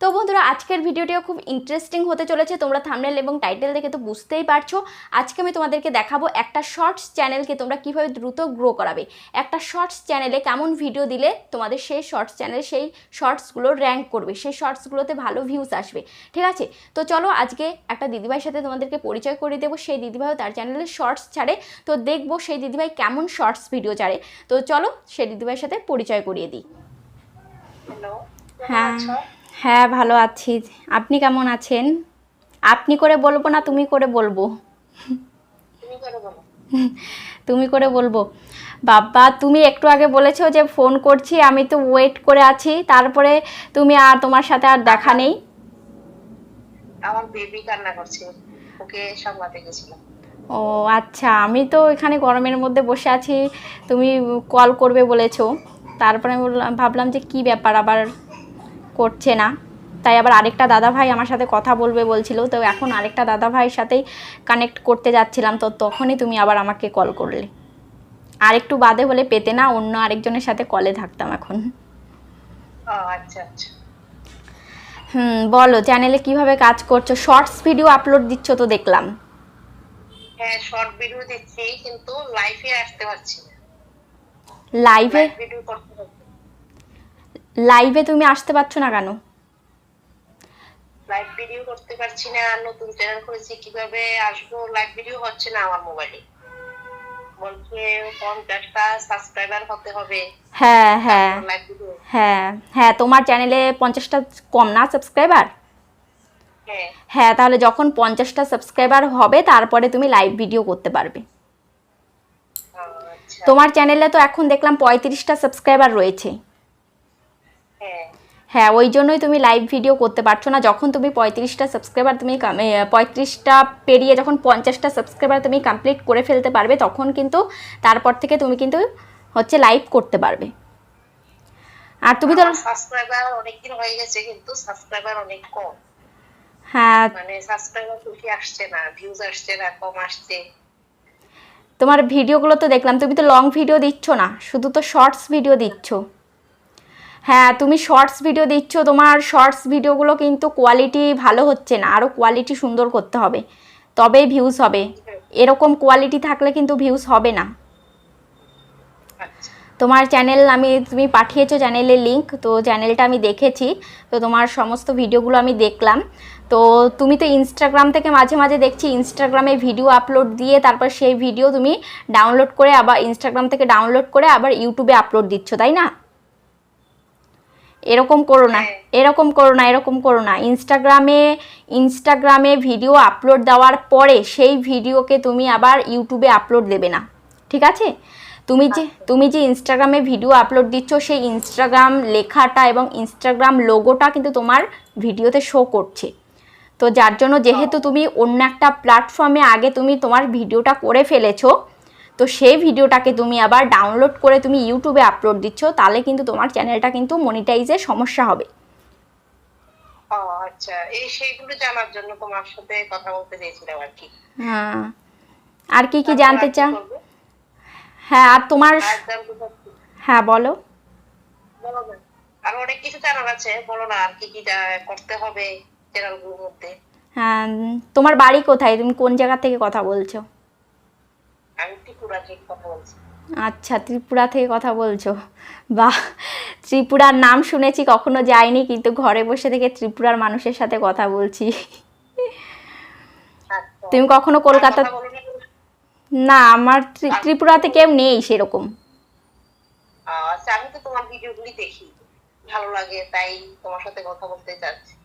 তো বন্ধুরা আজকের ভিডিওটিও খুব ইন্টারেস্টিং হতে চলেছে। তোমরা থামনেল এবং টাইটেল দেখে তো বুঝতেই পারছ। আজকে আমি তোমাদেরকে দেখাবো একটা শর্টস চ্যানেলকে তোমরা কীভাবে দ্রুত গ্রো করাবে। একটা শর্টস চ্যানেলে কেমন ভিডিও দিলে তোমাদের সেই শর্টস চ্যানেলে সেই শর্টসগুলো র্যাঙ্ক করবে সেই শর্টসগুলোতে ভালো ভিউজ আসবে। ঠিক আছে? তো চলো আজকে একটা দিদিভাইয়ের সাথে তোমাদেরকে পরিচয় করে দেবো। সেই দিদিভাইও তার চ্যানেলে শর্টস ছাড়ে। তো দেখব সেই দিদিভাই কেমন শর্টস ভিডিও ছাড়ে। তো চলো সেই দিদিভাইয়ের সাথে পরিচয় করিয়ে দিই। হ্যাঁ। হ্যাঁ ভালো আছি। আপনি কেমন আছেন? আপনি করে বলব না তুমি করে বলব? তুমি করে বলব। বাবা তুমি একটু আগে বলেছ যে ফোন করছি আমি তো ওয়েট করে আছি। তারপরে তুমি আর তোমার সাথে আর দেখা নেই। আমার বেবি কান্না করছে। ওকে গেছিলাম। ও আচ্ছা আমি তো এখানে গরমের মধ্যে বসে আছি। তুমি কল করবে বলেছ। তারপরে আমি বললাম ভাবলাম যে কি ব্যাপার আবার? করছে না। তাই আবার আরেকটা দাদা ভাই আমার সাথে কথা বলবে বলছিল তো এখন আরেকটা দাদা ভাইয়ের সাথেই কানেক্ট করতে যাচ্ছিলাম তো তখনই তুমি আবার আমাকে কল করলে। আর একটু বাদে হলে পেতে না অন্য আরেকজনের সাথে কলে থাকতাম এখন। আচ্ছা আচ্ছা। হুম বলো চ্যানেলে কীভাবে কাজ করছ? শর্টস ভিডিও আপলোড দিচ্ছ তো দেখলাম। হ্যাঁ শর্ট ভিডিও দিচ্ছি কিন্তু লাইভে আসতে পারছি না। লাইভে ভিডিও করতে লাইভে তুমি আসতে পারছ না কেন? লাইভ ভিডিও করতে পারছি না নতুন চ্যানেল করেছি কীভাবে আসব? লাইভ ভিডিও হচ্ছে না আমার মোবাইলে বলছে পঞ্চাশটা সাবস্ক্রাইবার হতে হবে। হ্যাঁ হ্যাঁ হ্যাঁ হ্যাঁ তোমার চ্যানেলে পঞ্চাশটা কম না সাবস্ক্রাইবার হ্যাঁ। হ্যাঁ তাহলে যখন পঞ্চাশটা সাবস্ক্রাইবার হবে তারপরে তুমি লাইভ ভিডিও করতে পারবে। আচ্ছা। তোমার চ্যানেলে তো এখন দেখলাম পঁয়ত্রিশটা সাবস্ক্রাইবার রয়েছে। হ্যাঁ ওই জন্যই তুমি লাইভ ভিডিও করতে পারছ না। যখন তুমি পঁয়ত্রিশটা সাবস্ক্রাইবার তুমি পঁয়ত্রিশটা পেরিয়ে যখন পঞ্চাশটা সাবস্ক্রাইবার তুমি কমপ্লিট করে ফেলতে পারবে তখন কিন্তু তারপর থেকে তুমি কিন্তু হচ্ছে লাইভ করতে পারবে। আর তুমি তো সাবস্ক্রাইবার অনেকদিন হয়ে গেছে কিন্তু সাবস্ক্রাইবার অনেক কম। হ্যাঁ। মানে সাবস্ক্রাইবার বেশি আসছে না ভিউজ আসছে না কম আসছে। তোমার ভিডিওগুলো তো দেখলাম তুমি তো লং ভিডিও দিচ্ছ না শুধু তো শর্টস ভিডিও দিচ্ছ। হ্যাঁ তুমি শর্টস ভিডিও দিচ্ছ তোমার শর্টস ভিডিওগুলো কিন্তু কোয়ালিটি ভালো হচ্ছে না আরও কোয়ালিটি সুন্দর করতে হবে, তবেই ভিউজ হবে, এরকম কোয়ালিটি থাকলে কিন্তু ভিউজ হবে না। তোমার চ্যানেল আমি, তুমি পাঠিয়েছো চ্যানেলের লিঙ্ক তো চ্যানেলটা আমি দেখেছি, তো তোমার সমস্ত ভিডিওগুলো আমি দেখলাম, তো তুমি তো ইনস্টাগ্রাম থেকে মাঝে মাঝে দেখছি ইনস্টাগ্রামে ভিডিও আপলোড দিয়ে তারপর সেই ভিডিও তুমি ডাউনলোড করে আবার ইনস্টাগ্রাম থেকে ডাউনলোড করে আবার ইউটিউবে আপলোড দিচ্ছ, তাই না? এরকম করো না হ্যাঁ। এরকম করো না এরকম করো না। ইনস্টাগ্রামে ইনস্টাগ্রামে ভিডিও আপলোড দেওয়ার পরে সেই ভিডিওকে তুমি আবার ইউটিউবে আপলোড দেবে না। ঠিক আছে? তুমি যে তুমি যে ইনস্টাগ্রামে ভিডিও আপলোড দিচ্ছ সেই ইনস্টাগ্রাম লেখাটা এবং ইনস্টাগ্রাম লোগোটা কিন্তু তোমার ভিডিওতে শো করছে। তো যার জন্য যেহেতু তুমি অন্য একটা প্ল্যাটফর্মে আগে তুমি তোমার ভিডিওটা করে ফেলেছো তো সেই ভিডিওটাকে তুমি আবার ডাউনলোড করে তুমি ইউটিউবে আপলোড দিচ্ছ তাহলে কিন্তু তোমার চ্যানেলটা কিন্তু মনিটাইজে সমস্যা হবে। আচ্ছা। এই সেইগুলো জানার জন্য তোমার সাথে কথা বলতে চেয়েছিলাম আর কি। হ্যাঁ। আর কি কি জানতে চাও? হ্যাঁ আর তোমার। হ্যাঁ বলো। আর অনেক কিছু জানার আছে বলো না আর কি কি করতে হবে চ্যানেলগুলোর মধ্যে। হ্যাঁ তোমার বাড়ি কোথায়? তুমি কোন জায়গা থেকে কথা বলছো? ত্রিপুরা থেকে কথা বলছি। আচ্ছা ত্রিপুরা থেকে কথা বলছো। বাহ ত্রিপুরার নাম শুনেছি কখনো যাইনি কিন্তু ঘরে বসে থেকে ত্রিপুরার মানুষের সাথে কথা বলছি। আচ্ছা। তুমি কখনো কলকাতা না? আমার ত্রি- ত্রিপুরাতে কেউ নেই সেরকম। আচ্ছা আমি তো তোমার ভিডিওগুলি দেখি। ভালো লাগে তাই তোমার সাথে কথা বলতে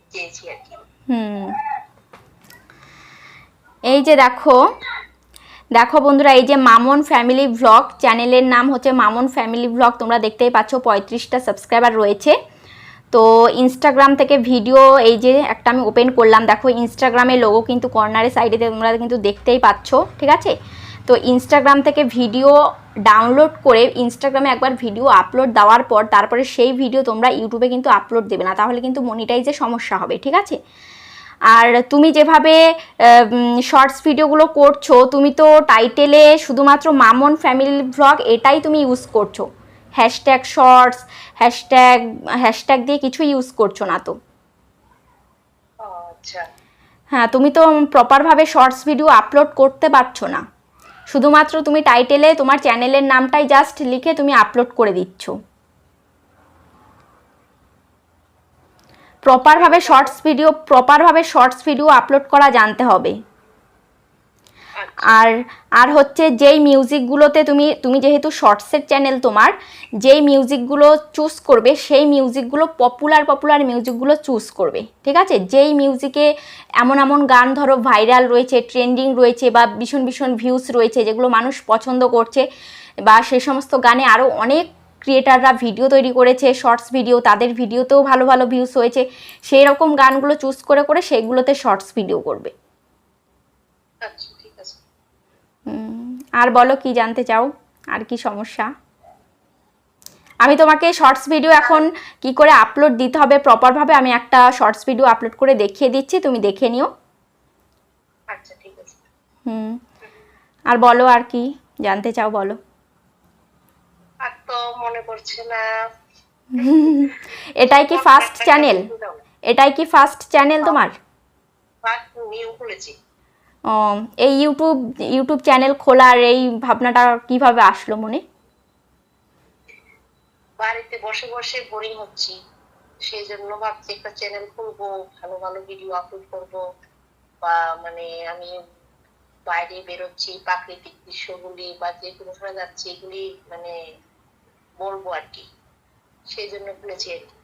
চেয়েছি আর কি। হুম। এই যে দেখো দেখো বন্ধুরা, এই যে মামন ফ্যামিলি ভ্লগ চ্যানেলের নাম হচ্ছে মামন ফ্যামিলি ভ্লগ তোমরা দেখতেই পাচ্ছ পঁয়ত্রিশটা সাবস্ক্রাইবার রয়েছে। তো ইনস্টাগ্রাম থেকে ভিডিও এই যে একটা আমি ওপেন করলাম, দেখো ইনস্টাগ্রামে লোগো কিন্তু কর্নারের সাইডে তোমরা কিন্তু দেখতেই পাচ্ছ, ঠিক আছে? তো ইনস্টাগ্রাম থেকে ভিডিও ডাউনলোড করে ইনস্টাগ্রামে একবার ভিডিও আপলোড দেওয়ার পর, তারপরে সেই ভিডিও তোমরা ইউটিউবে কিন্তু আপলোড দেবে না, তাহলে কিন্তু মনিটাইজে সমস্যা হবে, ঠিক আছে? আর তুমি যেভাবে শর্টস ভিডিওগুলো করছ তুমি তো টাইটেলে শুধুমাত্র মামন ফ্যামিলি ভ্লগ এটাই তুমি ইউজ করছ। হ্যাশট্যাগ শর্টস হ্যাশট্যাগ হ্যাশট্যাগ দিয়ে কিছু ইউজ করছ না তো। আচ্ছা। হ্যাঁ তুমি তো প্রপারভাবে শর্টস ভিডিও আপলোড করতে পারছ না। শুধুমাত্র তুমি টাইটেলে তোমার চ্যানেলের নামটাই জাস্ট লিখে তুমি আপলোড করে দিচ্ছ। প্রপারভাবে শর্টস ভিডিও প্রপারভাবে শর্টস ভিডিও আপলোড করা জানতে হবে। আচ্ছা। আর আর হচ্ছে যেই মিউজিকগুলোতে তুমি তুমি যেহেতু শর্টসের চ্যানেল তোমার যেই মিউজিকগুলো চুজ করবে সেই মিউজিকগুলো পপুলার পপুলার মিউজিকগুলো চুজ করবে ঠিক আছে? যেই মিউজিকে এমন এমন গান ধরো ভাইরাল রয়েছে ট্রেন্ডিং রয়েছে বা ভীষণ ভীষণ ভিউস রয়েছে যেগুলো মানুষ পছন্দ করছে বা সেই সমস্ত গানে আরও অনেক ক্রিয়েটাররা ভিডিও তৈরি করেছে শর্টস ভিডিও তাদের ভিডিওতেও ভালো ভালো ভিউস হয়েছে। সেই রকম গানগুলো চুজ করে করে সেগুলোতে শর্টস ভিডিও করবে। আচ্ছা আর বলো কি জানতে চাও? আর কি সমস্যা? আমি তোমাকে শর্টস ভিডিও এখন কি করে আপলোড দিতে হবে প্রপারভাবে আমি একটা শর্টস ভিডিও আপলোড করে দেখিয়ে দিচ্ছি তুমি দেখে নিও। আচ্ছা ঠিক আছে। হুম আর বলো আর কি জানতে চাও বলো। মনে পড়ছে না। এটাই কি ফার্স্ট চ্যানেল এটাই কি ফার্স্ট চ্যানেল তোমার? ও, এই ইউটিউব ইউটিউব চ্যানেল খোলার এই ভাবনাটা কীভাবে আসলো মনে? বাড়িতে বসে বসে বোরিং হচ্ছি। সেই জন্য ভাবছি একটা চ্যানেল খুলবো ভালো ভালো ভিডিও আপলোড করব। বা মানে আমি বাইরে বেরোচ্ছি প্রাকৃতিক দৃশ্যগুলি বা যে কোনো সময় যাচ্ছি এগুলি মানে বলব আর কি। সেই জন্য খুলেছি আর কি।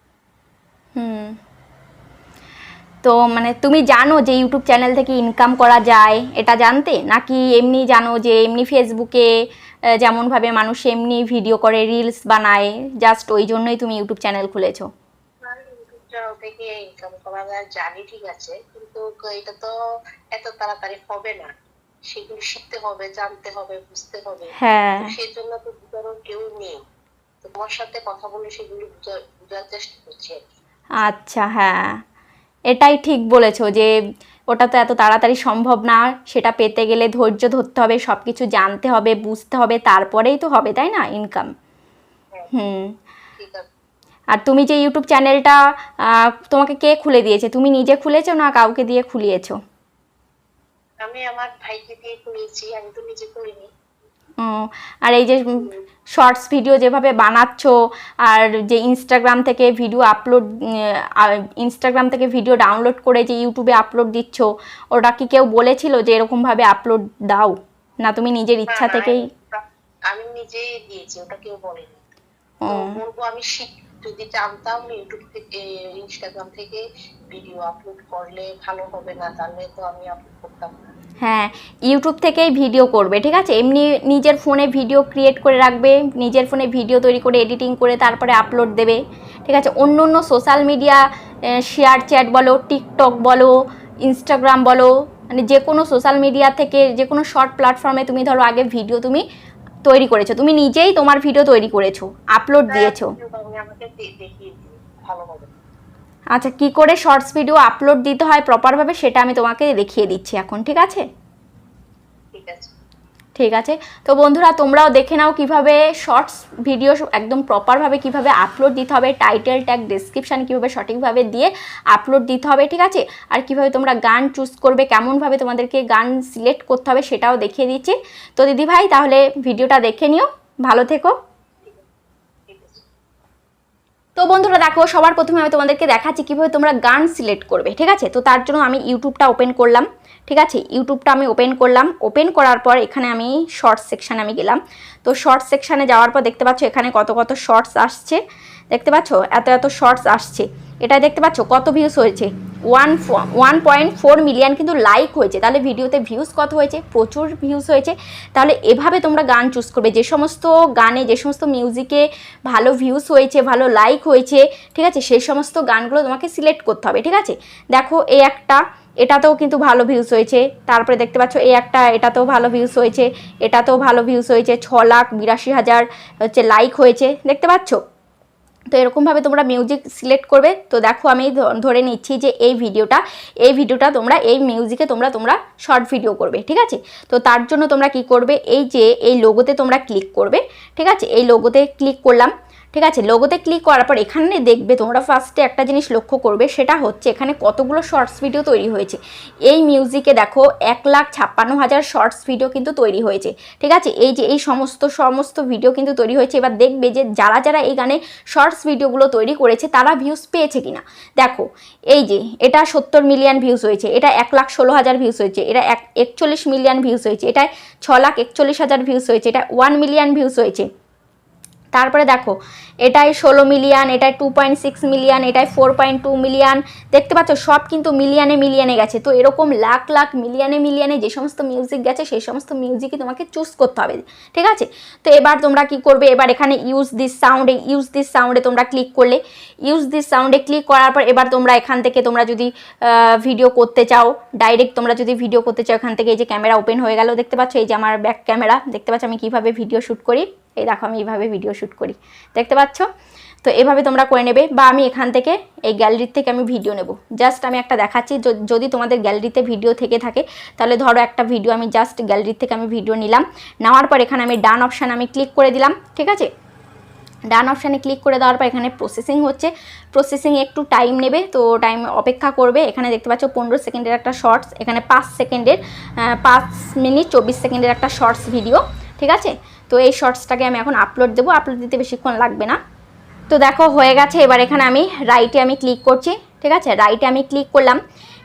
হুম। তো মানে তুমি জানো যে ইউটিউব চ্যানেল থেকে ইনকাম করা যায় এটা জানতে? নাকি এমনি জানো যে এমনি ফেসবুকে যেমনভাবে মানুষ এমনি ভিডিও করে রিলস বানায় জাস্ট ওই জন্যই তুমি ইউটিউব চ্যানেল খুলেছো? চ্যানেল থেকে ইনকাম করা যায় জানি ঠিক আছে কিন্তু এটা তো এত তাড়াতাড়ি হবে না। সেগুলো শিখতে হবে জানতে হবে বুঝতে হবে। হ্যাঁ। সেই জন্য তো কেউ নেই। তোমার সাথে কথা বলে সেগুলো বুঝা- বোঝার চেষ্টা করছি আচ্ছা হ্যাঁ। এটাই ঠিক বলেছ যে ওটা তো এত তাড়াতাড়ি সম্ভব না। সেটা পেতে গেলে ধৈর্য ধরতে হবে সব কিছু জানতে হবে বুঝতে হবে তারপরেই তো হবে তাই না ইনকাম হুম। আর তুমি যে ইউটিউব চ্যানেলটা তোমাকে কে খুলে দিয়েছে? তুমি নিজে খুলেছো না কাউকে দিয়ে খুলিয়েছো? আমি আমার ভাইকে দিয়ে খুলেছি আমি তো নিজে করিনি। আর এই যে শর্টস ভিডিও যেভাবে বানাচ্ছ আর যে ইনস্টাগ্রাম থেকে ভিডিও আপলোড ইনস্টাগ্রাম থেকে ভিডিও ডাউনলোড করে যে ইউটিউবে আপলোড দিচ্ছ ওটা কি কেউ বলেছিল যে এরকমভাবে আপলোড দাও? না তুমি নিজের ইচ্ছা থেকেই আমি নিজেই দিয়েছি ওটা কেউ বলেনি। বলব আমি যদি জানতাম ইউটিউব থেকে ইনস্টাগ্রাম থেকে ভিডিও আপলোড করলে ভালো হবে না তাহলে তো আমি আপলোড করতাম না। হ্যাঁ ইউটিউব থেকেই ভিডিও করবে ঠিক আছে? এমনি নিজের ফোনে ভিডিও ক্রিয়েট করে রাখবে নিজের ফোনে ভিডিও তৈরি করে এডিটিং করে তারপরে আপলোড দেবে ঠিক আছে? অন্য অন্য সোশ্যাল মিডিয়া শেয়ার চ্যাট বলো টিকটক বলো ইনস্টাগ্রাম বলো মানে যে কোনো সোশ্যাল মিডিয়া থেকে যে কোনো শর্ট প্ল্যাটফর্মে তুমি ধরো আগে ভিডিও তুমি তৈরি করেছ তুমি নিজেই তোমার ভিডিও তৈরি করেছ আপলোড দিয়েছ। আচ্ছা কি করে শর্টস ভিডিও আপলোড দিতে হয় প্রপারভাবে সেটা আমি তোমাকে দেখিয়ে দিচ্ছি এখন ঠিক আছে? ঠিক আছে। ঠিক আছে? তো বন্ধুরা তোমরাও দেখে নাও কীভাবে শর্টস ভিডিও একদম প্রপারভাবে কীভাবে আপলোড দিতে হবে টাইটেল ট্যাগ ডিসক্রিপশান কীভাবে সঠিকভাবে দিয়ে আপলোড দিতে হবে ঠিক আছে? আর কীভাবে তোমরা গান চুজ করবে কেমনভাবে তোমাদেরকে গান সিলেক্ট করতে হবে সেটাও দেখিয়ে দিচ্ছি। তো দিদি ভাই তাহলে ভিডিওটা দেখে নিও। ভালো থেকো। তো বন্ধুরা দেখো, সবার প্রথমে আমি তোমাদেরকে দেখাচ্ছি কীভাবে তোমরা গান সিলেক্ট করবে, ঠিক আছে? তো তার জন্য আমি ইউটিউবটা ওপেন করলাম, ঠিক আছে? ইউটিউবটা আমি ওপেন করলাম ওপেন করার পর এখানে আমি শর্টস সেকশানে আমি গেলাম। তো শর্টস সেকশানে যাওয়ার পর দেখতে পাচ্ছ এখানে কত কত শর্টস আসছে, দেখতে পাচ্ছ? এত এত শর্টস আসছে। এটা দেখতে পাচ্ছ কত ভিউস হয়েছে? One one point four million কিন্তু লাইক হয়েছে। তাহলে ভিডিওতে ভিউজ কত হয়েছে? প্রচুর ভিউজ হয়েছে। তাহলে এভাবে তোমরা গান চুজ করবে। যে সমস্ত গানে, যে সমস্ত মিউজিকে ভালো ভিউজ হয়েছে, ভালো লাইক হয়েছে, ঠিক আছে? সেই সমস্ত গানগুলো তোমাকে সিলেক্ট করতে হবে, ঠিক আছে? দেখো এই একটা, এটাতেও কিন্তু ভালো ভিউজ হয়েছে। তারপরে দেখতে পাচ্ছ এই একটা, এটাতেও ভালো ভিউজ হয়েছে, এটাতেও ভালো ভিউজ হয়েছে, ছ লাখ বিরাশি হাজার, হচ্ছে লাইক হয়েছে। দেখতে পাচ্ছ? তো এরকমভাবে তোমরা মিউজিক সিলেক্ট করবে। তো দেখো, আমি ধরে নিচ্ছি যে এই ভিডিওটা এই ভিডিওটা তোমরা, এই মিউজিকে তোমরা তোমরা শর্ট ভিডিও করবে, ঠিক আছে? তো তার জন্য তোমরা কি করবে, এই যে, এই লোগোতে তোমরা ক্লিক করবে, ঠিক আছে? এই লোগোতে ক্লিক করলাম। ঠিক আছে? লোগোতে ক্লিক করার পর এখানে দেখবে তোমরা ফার্স্টে একটা জিনিস লক্ষ্য করবে, সেটা হচ্ছে এখানে কতগুলো শর্টস ভিডিও তৈরি হয়েছে। এই মিউজিকে দেখো এক লাখ ছাপ্পান্ন হাজার শর্টস ভিডিও কিন্তু তৈরি হয়েছে। ঠিক আছে? এই যে, এই সমস্ত সমস্ত ভিডিও কিন্তু তৈরি হয়েছে। এবার দেখবে যে যারা যারা এই গানে শর্টস ভিডিওগুলো তৈরি করেছে, তারা ভিউজ পেয়েছে কিনা? দেখো, এই যে, এটা সত্তর মিলিয়ন ভিউজ হয়েছে, এটা এক লাখ ষোলো হাজার ভিউজ হয়েছে, এটা এক, একচল্লিশ মিলিয়ন ভিউজ হয়েছে এটা ছ লাখ একচল্লিশ হাজার ভিউজ হয়েছে, এটা ওয়ান মিলিয়ন ভিউজ হয়েছে। তারপরে দেখো, এটাই ষোলো মিলিয়ন এটাই টু পয়েন্ট সিক্স মিলিয়ন এটাই ফোর পয়েন্ট টু মিলিয়ন দেখতে পাচ্ছ, সব কিন্তু মিলিয়নে মিলিয়নে গেছে। তো এরকম লাখ লাখ মিলিয়নে মিলিয়নে যে সমস্ত মিউজিক গেছে, সেই সমস্ত মিউজিকই তোমাকে চুজ করতে হবে। ঠিক আছে? তো এবার তোমরা কি করবে? এবার এখানে ইউজ দিস সাউন্ডে ইউজ দিস সাউন্ডে তোমরা ক্লিক করলে। ইউজ দিস সাউন্ডে ক্লিক করার পর এবার তোমরা এখান থেকে তোমরা যদি ভিডিও করতে চাও ডাইরেক্ট তোমরা যদি ভিডিও করতে চাও, এখান থেকে এই যে ক্যামেরা ওপেন হয়ে গেল, দেখতে পাচ্ছ? এই যে আমার ব্যাক ক্যামেরা দেখতে পাচ্ছ আমি কীভাবে ভিডিও শ্যুট করি? এই দেখো আমি এইভাবে ভিডিও শ্যুট করি। দেখতে পাচ্ছ? তো এভাবে তোমরা করে নেবে বা আমি এখান থেকে এই গ্যালারির থেকে আমি ভিডিও নেব। জাস্ট আমি একটা দেখাচ্ছি যদি তোমাদের গ্যালারিতে ভিডিও থেকে থাকে, তাহলে ধরো একটা ভিডিও আমি জাস্ট গ্যালারির থেকে আমি ভিডিও নিলাম। নেওয়ার পর এখানে আমি ডান অপশান আমি ক্লিক করে দিলাম, ঠিক আছে? ডান অপশানে ক্লিক করে দেওয়ার পর এখানে প্রসেসিং হচ্ছে। প্রসেসিং একটু টাইম নেবে, তো টাইম অপেক্ষা করবে। এখানে দেখতে পাচ্ছ, পনেরো সেকেন্ডের একটা শর্টস এখানে পাঁচ সেকেন্ডের পাঁচ মিনিট চব্বিশ সেকেন্ডের একটা শর্টস ভিডিও ঠিক আছে? তো এই শর্টসটাকে আমি এখন আপলোড দেবো। আপলোড দিতে বেশিক্ষণ লাগবে না। তো দেখো, হয়ে গেছে। এবার এখানে আমি রাইটে আমি ক্লিক করছি। ঠিক আছে? রাইটে আমি ক্লিক করলাম।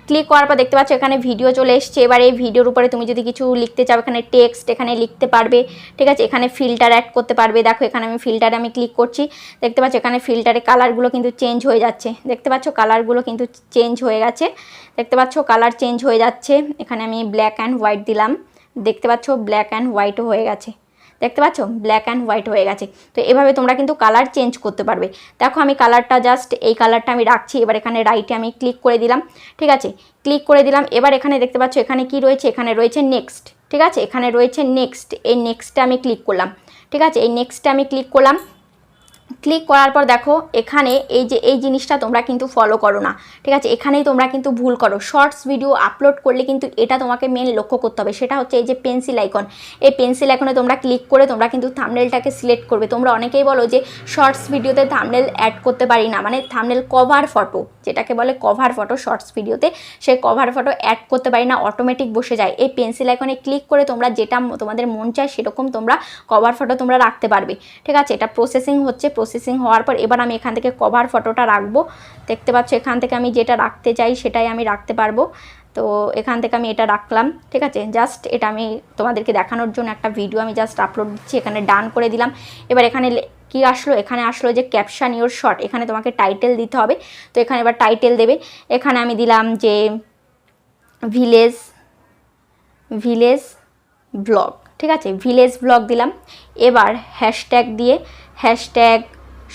ক্লিক করার পর দেখতে পাচ্ছ, এখানে ভিডিও চলে এসছে। এবার এই ভিডিওর উপরে তুমি যদি কিছু লিখতে চাও, এখানে টেক্সট এখানে লিখতে পারবে। ঠিক আছে? এখানে ফিল্টার অ্যাড করতে পারবে। দেখো, এখানে আমি ফিল্টারে আমি ক্লিক করছি। দেখতে পাচ্ছ, এখানে ফিল্টারে কালারগুলো কিন্তু চেঞ্জ হয়ে যাচ্ছে। দেখতে পাচ্ছ কালারগুলো কিন্তু চেঞ্জ হয়ে গেছে। দেখতে পাচ্ছ কালার চেঞ্জ হয়ে যাচ্ছে। এখানে আমি ব্ল্যাক অ্যান্ড হোয়াইট দিলাম। দেখতে পাচ্ছ ব্ল্যাক অ্যান্ড হোয়াইট হয়ে গেছে। দেখতে পাচ্ছ? ব্ল্যাক অ্যান্ড হোয়াইট হয়ে গেছে। তো এভাবে তোমরা কিন্তু কালার চেঞ্জ করতে পারবে। দেখো আমি কালারটা জাস্ট এই কালারটা আমি রাখছি, এবার এখানে রাইটে আমি ক্লিক করে দিলাম, ঠিক আছে? ক্লিক করে দিলাম, এবার এখানে দেখতে পাচ্ছ এখানে কি রয়েছে? এখানে রয়েছে নেক্সট ঠিক আছে? এখানে রয়েছে নেক্সট এই নেক্সটে আমি ক্লিক করলাম, ঠিক আছে? এই নেক্সটে আমি ক্লিক করলাম ক্লিক করার পর দেখো, এখানে এই যে, এই জিনিসটা তোমরা কিন্তু ফলো করো না। ঠিক আছে? এখানেই তোমরা কিন্তু ভুল করো। শর্টস ভিডিও আপলোড করলে কিন্তু এটা তোমাকে মেন লক্ষ্য করতে হবে। সেটা হচ্ছে এই যে পেন্সিল আইকন এই পেন্সিল আইকনে তোমরা ক্লিক করে তোমরা কিন্তু থামনেলটাকে সিলেক্ট করবে। তোমরা অনেকেই বলো যে শর্টস ভিডিওতে থামনেল অ্যাড করতে পারি না। মানে থামনেল কভার ফটো যেটাকে বলে কভার ফটো শর্টস ভিডিওতে সেই কভার ফটো অ্যাড করতে পারি না অটোমেটিক বসে যায়। এই পেন্সিল আইকনে ক্লিক করে তোমরা যেটা তোমাদের মন চায়, সেরকম তোমরা কভার ফটো তোমরা রাখতে পারবে। ঠিক আছে? এটা প্রসেসিং হচ্ছে প্রসেসিং হওয়ার পর এবার আমি এখান থেকে কভার ফটোটা রাখব। দেখতে পাচ্ছ, এখান থেকে আমি যেটা রাখতে চাই সেটাই আমি রাখতে পারব। তো এখান থেকে আমি এটা রাখলাম, ঠিক আছে? জাস্ট এটা আমি তোমাদেরকে দেখানোর জন্য একটা ভিডিও আমি জাস্ট আপলোড দিচ্ছি, এখানে ডান করে দিলাম। এবার এখানে কি আসলো? এখানে আসলো যে ক্যাপশন ইওর শর্ট এখানে তোমাকে টাইটেল দিতে হবে। তো এখানে এবার টাইটেল দেবে। এখানে আমি দিলাম যে ভিলেজ ভিলেজ ব্লগ ঠিক আছে? ভিলেজ ব্লগ দিলাম। এবার হ্যাশট্যাগ দিয়ে হ্যাশট্যাগ,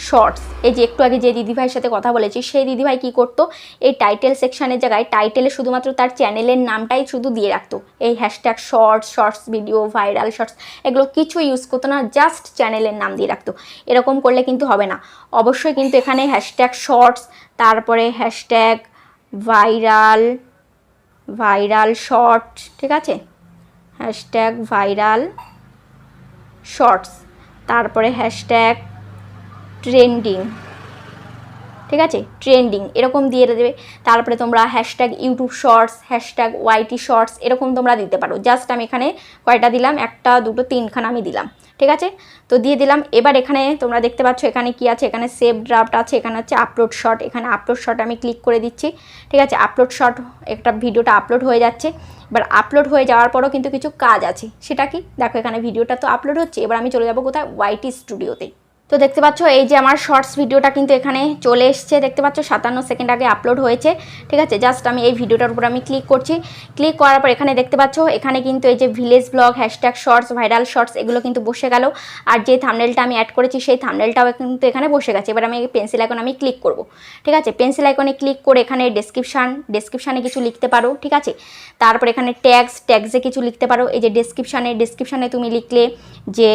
শর্টস। এই যে একটু আগে যে দিদিভাইয়ের সাথে কথা বলেছি, সেই দিদিভাই কী করতো? এই টাইটেল সেকশনের জায়গায় টাইটেলে শুধুমাত্র তার চ্যানেলের নামটাই শুধু দিয়ে রাখতো। এই hashtag, shorts shorts video, viral shorts, এগুলো কিছু ইউজ করতো না জাস্ট চ্যানেলের নাম দিয়ে রাখতো। এরকম করলে কিন্তু হবে না। অবশ্যই কিন্তু এখানে হ্যাশট্যাগ, শর্টস, তারপরে হ্যাশট্যাগ, ভাইরাল ভাইরাল শর্ট ঠিক আছে? Hashtag, viral shorts. তারপরে হ্যাশট্যাগ ট্রেন্ডিং ঠিক আছে? ট্রেন্ডিং এরকম দিয়ে দেবে। তারপরে তোমরা hashtag YouTube shorts hashtag YT shorts এরকম তোমরা দিতে পারো। জাস্ট আমি এখানে কয়টা দিলাম? একটা, দুটো, তিনখানা আমি দিলাম। ঠিক আছে? তো দিয়ে দিলাম। এবার এখানে তোমরা দেখতে পাচ্ছ এখানে কি আছে? এখানে সেভ ড্রাফট আছে, এখানে হচ্ছে আপলোড শট এখানে আপলোড শট আমি ক্লিক করে দিচ্ছি। ঠিক আছে? আপলোড শট একটা ভিডিওটা আপলোড হয়ে যাচ্ছে। এবার আপলোড হয়ে যাওয়ার পরও কিন্তু কিছু কাজ আছে। সেটা কি? দেখো এখানে ভিডিওটা তো আপলোড হচ্ছে। এবার আমি চলে যাব কোথায়? ওয়াইটি স্টুডিওতে তো দেখতে পাচ্ছ, এই যে আমার শর্টস ভিডিওটা কিন্তু এখানে চলে এসছে। দেখতে পাচ্ছ, সাতান্ন সেকেন্ড আগে আপলোড হয়েছে। ঠিক আছে জাস্ট আমি এই ভিডিওটার উপর আমি ক্লিক করছি। ক্লিক করার পর এখানে দেখতে পাচ্ছ, এখানে কিন্তু এই যে village vlog hashtag shorts viral shorts এগুলো কিন্তু বসে গেল। আর যে থামনেলটা আমি অ্যাড করেছি, সেই থামনেলটাও কিন্তু এখানে বসে গেছে। এবার আমি পেন্সিল আইকন আমি ক্লিক করব। ঠিক আছে পেন্সিল আইকনে ক্লিক করে এখানে ডেসক্রিপশান ডেসক্রিপশানে কিছু লিখতে পারো। ঠিক আছে, তারপর এখানে ট্যাগস ট্যাগসে কিছু লিখতে পারো। এই যে ডেসক্রিপশানে ডেসক্রিপশানে তুমি লিখলে যে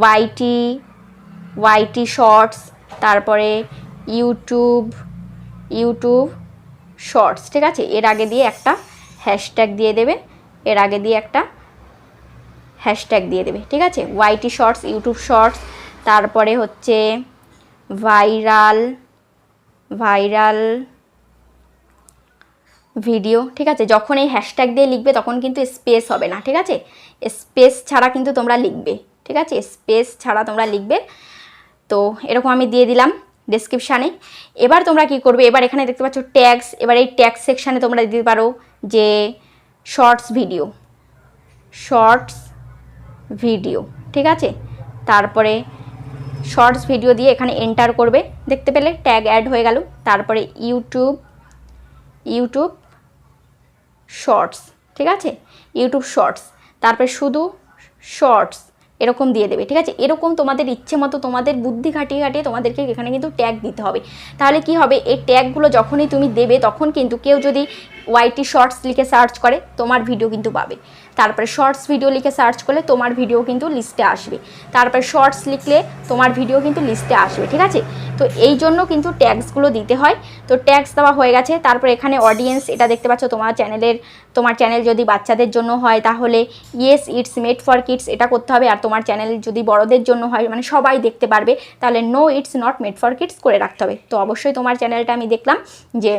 ওয়াইটি ওয়াইটি শর্টস তারপরে ইউটিউব ইউটিউব শর্টস ঠিক আছে? এর আগে দিয়ে একটা হ্যাশট্যাগ দিয়ে দেবে, এর আগে দিয়ে একটা হ্যাশট্যাগ দিয়ে দেবে, ঠিক আছে? ওয়াইটি শর্টস ইউটিউব শর্টস তারপরে হচ্ছে ভাইরাল ভাইরাল ভিডিও ঠিক আছে? যখন এই হ্যাশট্যাগ দিয়ে লিখবে, তখন কিন্তু স্পেস হবে না, ঠিক আছে? স্পেস ছাড়া কিন্তু তোমরা লিখবে, ঠিক আছে? স্পেস ছাড়া তোমরা লিখবে তো এরকম আমি দিয়ে দিলাম ডেসক্রিপশানে এবার তোমরা কি করবে? এবার এখানে দেখতে পাচ্ছ ট্যাক্স এবার এই ট্যাক্স সেকশানে তোমরা দিতে পারো যে শর্টস ভিডিও শর্টস ভিডিও ঠিক আছে? তারপরে শর্টস ভিডিও দিয়ে এখানে এন্টার করবে। দেখতে পেলে ট্যাগ অ্যাড হয়ে গেল। তারপরে ইউটিউব ইউটিউব শর্টস ঠিক আছে? ইউটিউব শর্টস তারপরে শুধু শর্টস এরকম দিয়ে দেবে, ঠিক আছে? এরকম তোমাদের ইচ্ছে মতো তোমাদের বুদ্ধি খাটিয়ে খাটিয়ে তোমাদেরকে এখানে কিন্তু ট্যাগ দিতে হবে। তাহলে কি হবে? এই ট্যাগগুলো যখনই তুমি দেবে, তখন কিন্তু কেউ যদি ওয়াইটি শর্টস লিখে সার্চ করে, তোমার ভিডিও কিন্তু পাবে। তারপরে শর্টস ভিডিও লিখে সার্চ করলে তোমার ভিডিও কিন্তু লিস্টে আসবে। তারপরে শর্টস লিখলে তোমার ভিডিও কিন্তু লিস্টে আসবে, ঠিক আছে? তো এই জন্য কিন্তু ট্যাক্সগুলো দিতে হয়। তো ট্যাক্স দেওয়া হয়ে গেছে। তারপর এখানে অডিয়েন্স এটা দেখতে পাচ্ছ তোমার চ্যানেলের তোমার চ্যানেল যদি বাচ্চাদের জন্য হয়, তাহলে yes it's made for kids এটা করতে হবে। আর তোমার চ্যানেল যদি বড়দের জন্য হয় মানে সবাই দেখতে পারবে, তাহলে no it's not made for kids করে রাখতে হবে। তো অবশ্যই তোমার চ্যানেলটা আমি দেখলাম যে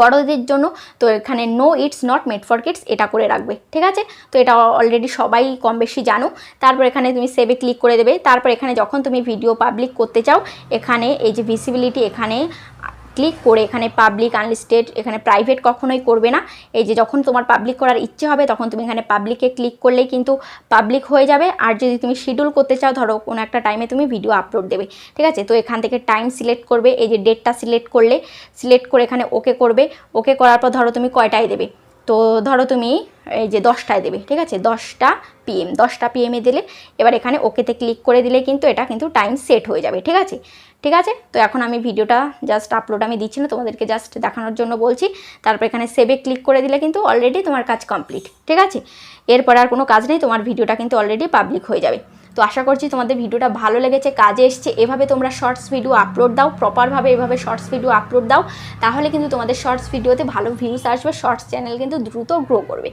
বড়দের জন্য। তো এখানে no it's not made for kids এটা করে রাখবে, ঠিক আছে? তো এটা অলরেডি সবাই কম বেশি জানো। তারপর এখানে তুমি সেভে ক্লিক করে দেবে। তারপর এখানে যখন তুমি ভিডিও পাবলিক করতে চাও, এখানে এই যে ভিসিবিলিটি এখানে ক্লিক করে এখানে পাবলিক আনলিস্টেড এখানে প্রাইভেট কখনোই করবে না। এই যে যখন তোমার পাবলিক করার ইচ্ছে হবে, তখন তুমি এখানে পাবলিকে ক্লিক করলেই কিন্তু পাবলিক হয়ে যাবে। আর যদি তুমি শিডিউল করতে চাও, ধরো কোনো একটা টাইমে তুমি ভিডিও আপলোড দেবে। ঠিক আছে? তো এখান থেকে টাইম সিলেক্ট করবে, এই যে ডেটটা সিলেক্ট করলে সিলেক্ট করে এখানে ওকে করবে। ওকে করার পর ধরো তুমি কয়টায় দেবে? তো ধরো তুমি এই যে দশটায় দেবে, ঠিক আছে? দশটা পিএম দশটা পিএমে দিলে, এবার এখানে ওকেতে ক্লিক করে দিলে কিন্তু এটা কিন্তু টাইম সেট হয়ে যাবে, ঠিক আছে? ঠিক আছে? তো এখন আমি ভিডিওটা জাস্ট আপলোড আমি দিচ্ছি না, তোমাদেরকে জাস্ট দেখানোর জন্য বলছি। তারপর এখানে সেভে ক্লিক করে দিলে কিন্তু অলরেডি তোমার কাজ কমপ্লিট ঠিক আছে? এরপর আর কোনো কাজ নেই, তোমার ভিডিওটা কিন্তু অলরেডি পাবলিক হয়ে যাবে। তো আশা করছি তোমাদের ভিডিওটা ভালো লেগেছে, কাজে এসছে। এভাবে তোমরা শর্টস ভিডিও আপলোড দাও প্রপারভাবে এভাবে শর্টস ভিডিও আপলোড দাও, তাহলে কিন্তু তোমাদের শর্টস ভিডিওতে ভালো ভিউস আসবে শর্টস চ্যানেল কিন্তু দ্রুত গ্রো করবে।